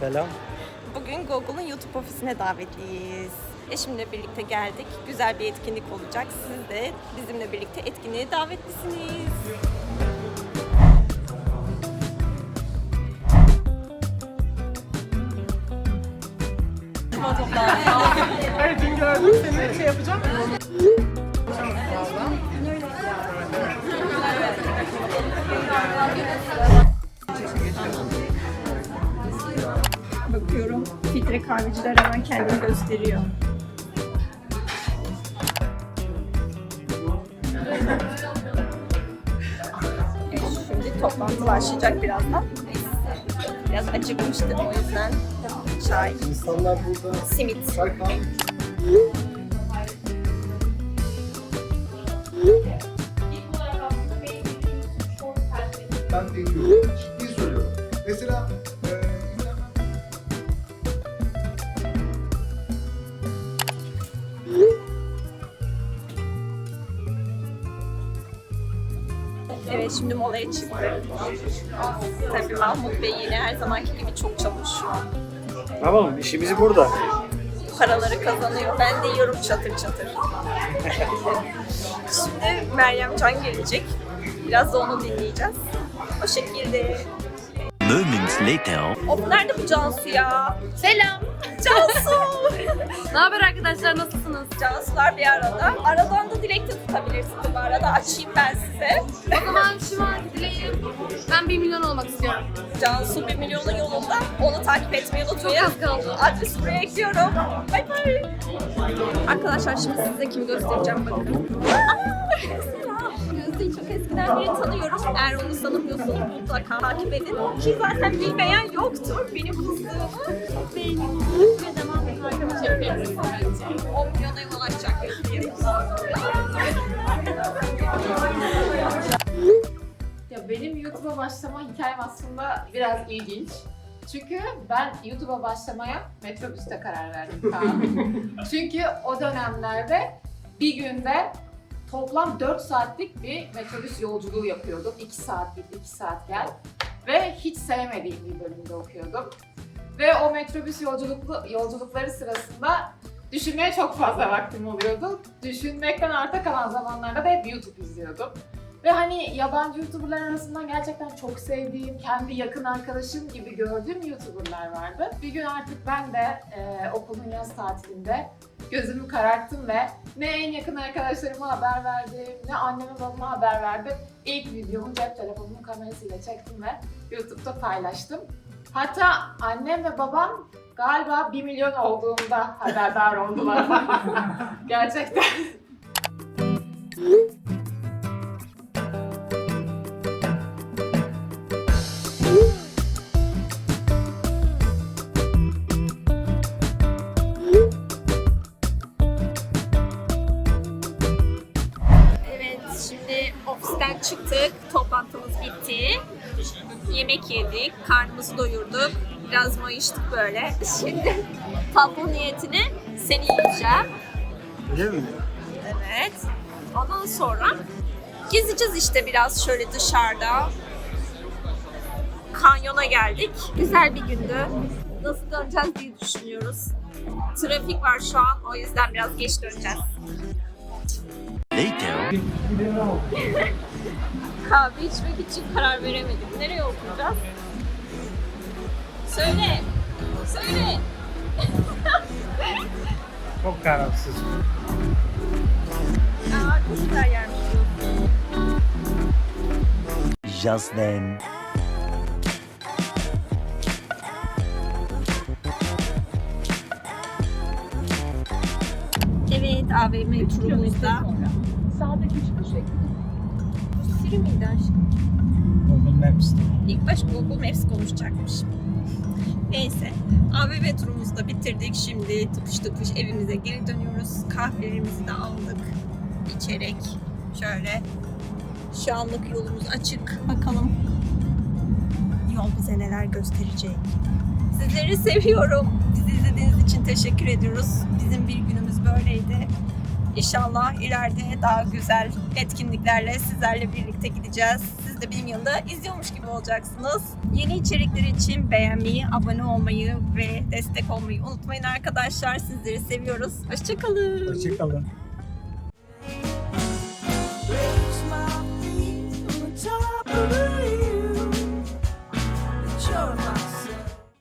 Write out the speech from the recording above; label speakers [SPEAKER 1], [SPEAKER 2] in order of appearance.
[SPEAKER 1] Selam.
[SPEAKER 2] Bugün Google'un YouTube ofisine davetliyiz. Eşimle birlikte geldik. Güzel bir etkinlik olacak. Siz de bizimle birlikte etkinliğe davetlisiniz.
[SPEAKER 3] Evet dün gördüm seni şey yapacağım.
[SPEAKER 2] Bakıyorum filtre kahveciler hemen kendini gösteriyor. Evet, Şimdi toplantı başlayacak birazdan. Biraz acıkmıştım o yüzden çay,
[SPEAKER 1] İnsanlar burada
[SPEAKER 2] simit.
[SPEAKER 4] Ben deniyorum.
[SPEAKER 2] Şimdi molaya çıktık. Tabii Mahmut Bey yine her zamanki gibi çok çalışıyor.
[SPEAKER 1] Tamam işimizi burada.
[SPEAKER 2] Paraları kazanıyor. Ben de yiyorum çatır çatır. şimdi Meryem Can gelecek. Biraz da onu dinleyeceğiz. O şekilde.
[SPEAKER 5] Moments later.
[SPEAKER 2] Of nerede bu Cansu ya?
[SPEAKER 6] Selam.
[SPEAKER 2] Cansu!
[SPEAKER 6] Ne haber arkadaşlar nasılsınız?
[SPEAKER 2] Cansular bir arada. Aradan da dilekte tutabilirsiniz bu arada. Açayım ben size.
[SPEAKER 6] O zaman şu anki dileğim ben 1 milyon olmak istiyorum.
[SPEAKER 2] Cansu 1 milyonun yolunda. Onu takip etmeyi unutmayın.
[SPEAKER 6] Çok az kaldı.
[SPEAKER 2] Adresi buraya ekliyorum. Bay bay. Arkadaşlar şimdi size kimi göstereceğim bakın. Aa, eskiden beri tanıyorum. Eğer onu tanımıyorsanız mutlaka takip edin. Ki zaten bilmeyen yoktur. Benim kızdığımı benim ve devam eden arkadaşlarım. 10 milyona yol açacak.
[SPEAKER 7] Ya benim YouTube'a başlama hikayem aslında biraz ilginç. Çünkü ben YouTube'a başlamaya metrobüste karar verdim. Çünkü o dönemlerde bir günde toplam 4 saatlik bir metrobüs yolculuğu yapıyordum. 2 saat git, 2 saat gel. Ve hiç sevmediğim bir bölümde okuyordum. Ve o metrobüs yolculuklu, yolculukları sırasında düşünmeye çok fazla vaktim oluyordu. Düşünmekten arta kalan zamanlarda da hep YouTube izliyordum. Ve hani yabancı YouTuber'lar arasından gerçekten çok sevdiğim, kendi yakın arkadaşım gibi gördüğüm YouTuber'lar vardı. Bir gün artık ben de e, okulun yaz tatilinde gözümü kararttım ve ne en yakın arkadaşlarıma haber verdim, ne anneme babama haber verdim. İlk videomu cep telefonumun kamerasıyla çektim ve YouTube'da paylaştım. Hatta annem ve babam galiba 1 milyon olduğumda haberdar oldular. Gerçekten.
[SPEAKER 2] çıktık. Toplantımız bitti. Yemek yedik, karnımızı doyurduk. Biraz mayıştık böyle. Şimdi tatlı niyetine seni yiyeceğim.
[SPEAKER 1] Öyle mi?
[SPEAKER 2] Evet. Ondan sonra gezeceğiz işte biraz şöyle dışarıda. Kanyona geldik. Güzel bir gündü. Nasıl döneceğiz diye düşünüyoruz. Trafik var şu an, o yüzden biraz geç döneceğiz.
[SPEAKER 5] Later.
[SPEAKER 2] Kahve içmek için karar veremedim. Nereye oturacağız? Söyle. Söyle.
[SPEAKER 1] Çok kararsız.
[SPEAKER 2] Aa, güzel yermiş.
[SPEAKER 5] Just then.
[SPEAKER 2] Evet, AVM turumuzda. Sağdaki çıkış Bu Siri miydi aşkım?
[SPEAKER 1] Google Maps'te.
[SPEAKER 2] İlk baş Google Maps konuşacakmış. Neyse, AVM turumuzu da bitirdik. Şimdi tıpış tıpış evimize geri dönüyoruz. Kahvelerimizi de aldık. içerek şöyle. Şu anlık yolumuz açık. Bakalım yol bize neler gösterecek. Sizleri seviyorum. Bizi izlediğiniz için teşekkür ediyoruz. Bizim bir günümüz böyleydi. İnşallah ileride daha güzel etkinliklerle sizlerle birlikte gideceğiz. Siz de benim yanında izliyormuş gibi olacaksınız. Yeni içerikler için beğenmeyi, abone olmayı ve destek olmayı unutmayın arkadaşlar. Sizleri seviyoruz. Hoşçakalın.
[SPEAKER 1] Hoşçakalın.